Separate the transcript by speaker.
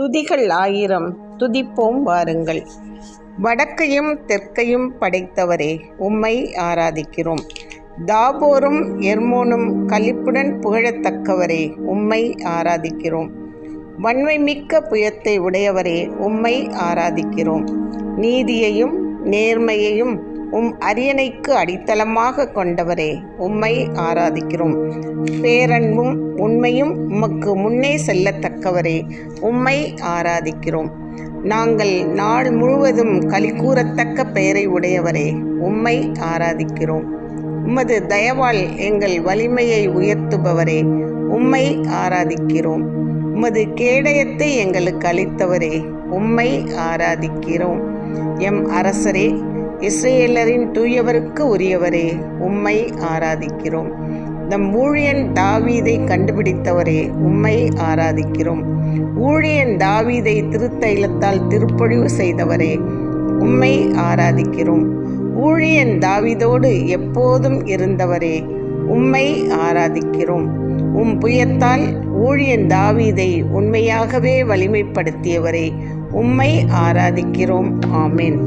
Speaker 1: துதிகள் ஆயிரம் துதிப்போம் வாருங்கள். வடக்கையும் தெற்கையும் படைத்தவரே உம்மை ஆராதிக்கிறோம். தாபோரும் எர்மோனும் கலிப்புடன் புகழத்தக்கவரே உம்மை ஆராதிக்கிறோம். வன்மை மிக்க புயத்தை உடையவரே உம்மை ஆராதிக்கிறோம். நீதியையும் நேர்மையையும் உம் அரியணைக்கு அடித்தளமாக கொண்டவரே உம்மை ஆராதிக்கிறோம். பேரன்பும் உண்மையும் உமக்கு முன்னே செல்லத்தக்கவரே உம்மை ஆராதிக்கிறோம். நாங்கள் நாள் முழுவதும் களிகூறத்தக்க பெயரை உடையவரே உம்மை ஆராதிக்கிறோம். உமது தயவால் எங்கள் வலிமையை உயர்த்துபவரே உம்மை ஆராதிக்கிறோம். உமது கேடயத்தை எங்களுக்கு அளித்தவரே உம்மை ஆராதிக்கிறோம். எம் அரசரே இஸ்ரேலரின் தூயவருக்கு உரியவரே உம்மை ஆராதிக்கிறோம். நம் ஊழியன் தாவீதை கண்டுபிடித்தவரே உம்மை ஆராதிக்கிறோம். ஊழியன் தாவீதை திருத்தைலத்தால் திருப்பொழிவு செய்தவரே உம்மை ஆராதிக்கிறோம். ஊழியன் தாவீதோடு எப்போதும் இருந்தவரே உம்மை ஆராதிக்கிறோம். உம் புயத்தால் ஊழியன் தாவீதை உண்மையாகவே வலிமைப்படுத்தியவரே உம்மை ஆராதிக்கிறோம். ஆமேன்.